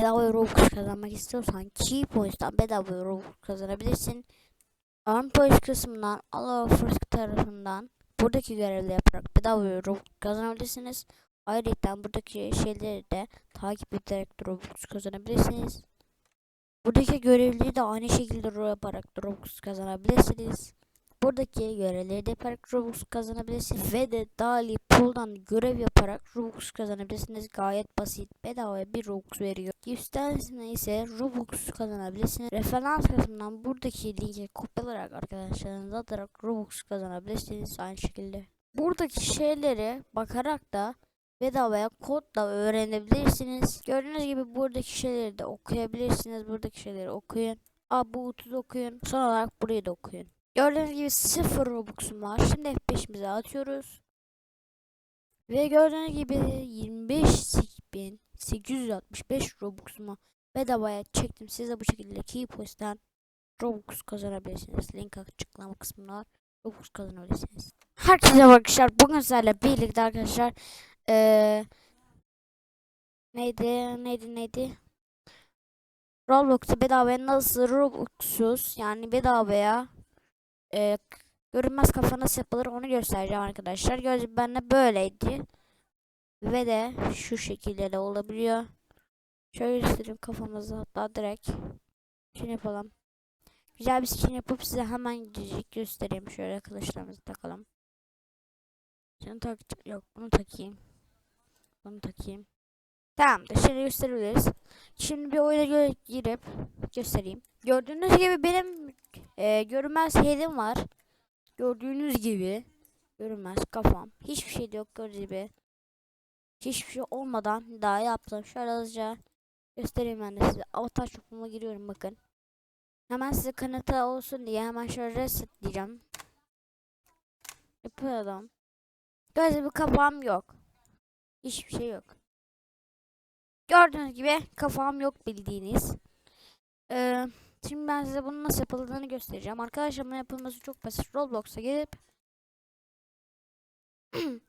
bedava Robux kazanmak istiyorsan Key Points'tan bedava Robux kazanabilirsin. Earn Points kısmından All Offers tarafından buradaki görevleri yaparak bedava Robux kazanabilirsiniz. Ayrıca buradaki şeyleri de takip ederek Robux kazanabilirsiniz. Buradaki görevleri de aynı şekilde yaparak Robux kazanabilirsiniz. Buradaki görevleri de yaparak Robux kazanabilirsiniz ve de Dali Pool'dan görev yaparak Robux kazanabilirsiniz. Gayet basit bedava bir Robux veriyor. Üstesine ise Robux kazanabilirsiniz. Referans kısmından buradaki linki kopyalayarak arkadaşlarınıza atarak Robux kazanabilirsiniz aynı şekilde. Buradaki şeyleri bakarak da bedavaya kodla öğrenebilirsiniz. Gördüğünüz gibi buradaki şeyleri de okuyabilirsiniz. Buradaki şeyleri okuyun. Aa bu 30 okuyun. Son olarak burayı da okuyun. Gördüğünüz gibi 0 Robux'um var. Şimdi F5'imize atıyoruz. Ve gördüğünüz gibi 25.865 Robux'umu bedavaya çektim. Siz de bu şekilde Keypoint'ten Robux kazanabilirsiniz. Link açıklama kısmında var. Robux kazanabilirsiniz. Herkese arkadaşlar. Bugün sizlerle birlikte arkadaşlar ee, neydi neydi neydi Roblox'ta bedavaya nasıl Robux'suz yani bedavaya e, görünmez kafa nasıl yapılır onu göstereceğim arkadaşlar. Gördüğünüz bende böyleydi. Ve de şu şekilde de olabiliyor. Şöyle göstereyim kafamızı hatta direkt skin yapalım. Güzel bir skin yapıp size hemen göstereyim. Şöyle kılıçlarımızı takalım. Şunu tak yok bunu takayım. Bunu takayım. Tamam da şimdi gösterebiliriz. Şimdi bir oyuna girip göstereyim. Gördüğünüz gibi benim e, görünmez hedim var. Gördüğünüz gibi görünmez kafam. Hiçbir şey yok gördüğünüz gibi. Hiçbir şey olmadan daha yaptım. Şöyle hızlıca göstereyim ben de size. Avatar shop'uma giriyorum bakın. Hemen size kanıtı olsun diye hemen şöyle reset diyeceğim. Yapıyorum. Gördüğünüz gibi kafam yok. Hiçbir şey yok. Gördüğünüz gibi kafam yok bildiğiniz. Ee, şimdi ben size bunun nasıl yapıldığını göstereceğim. Arkadaşlar bunun yapılması çok basit. Roblox'a gelip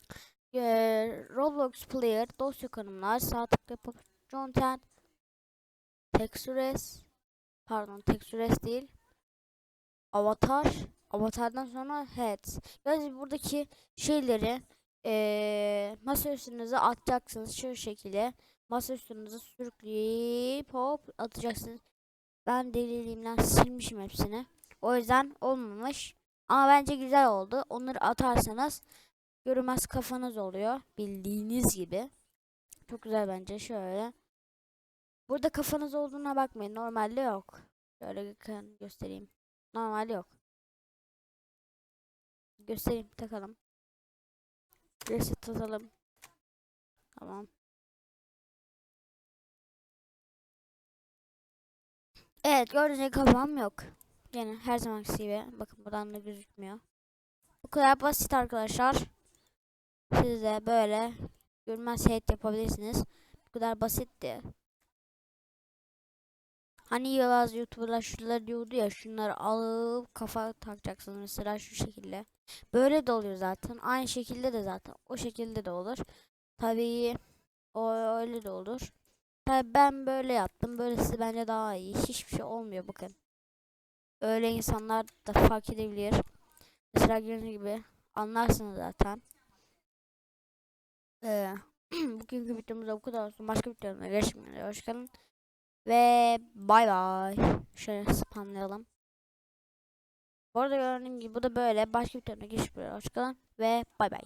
ee, Roblox Player dosya konumlar sağ tıkla yapıp content textures pardon textures değil avatar avatardan sonra heads yani buradaki şeyleri ee, masa üstünüze atacaksınız şu şekilde masa üstünüze sürükleyip hop atacaksınız ben deliliğimden silmişim hepsini. O yüzden olmamış. Ama bence güzel oldu. Onları atarsanız görünmez kafanız oluyor bildiğiniz gibi. Çok güzel bence şöyle. Burada kafanız olduğuna bakmayın normalde yok. Şöyle göstereyim. Normalde yok. Göstereyim takalım. Reset atalım tamam Evet gördüğünüz kafam yok. Yine her zamanki gibi. Bakın buradan da gözükmüyor. Bu kadar basit arkadaşlar. Siz de böyle görünmez set yapabilirsiniz. Bu kadar basitti. Hani yılaz youtuberlar şunları diyordu ya şunları alıp kafa takacaksınız mesela şu şekilde. Böyle de oluyor zaten. Aynı şekilde de zaten. O şekilde de olur. Tabii o öyle de olur. Ben böyle yaptım. Böylesi bence daha iyi. Hiçbir şey olmuyor bakın. Öyle insanlar da fark edebilir. Mesela gördüğünüz gibi anlarsınız zaten. Ee, bugünkü videomuzda bu kadar olsun. Başka videomda görüşmek üzere. Hoşçakalın. Ve bay bay. Şöyle spamlayalım. Bu arada gördüğünüz gibi bu da böyle. Başka videomda görüşmek üzere. Hoşçakalın. Ve bay bay.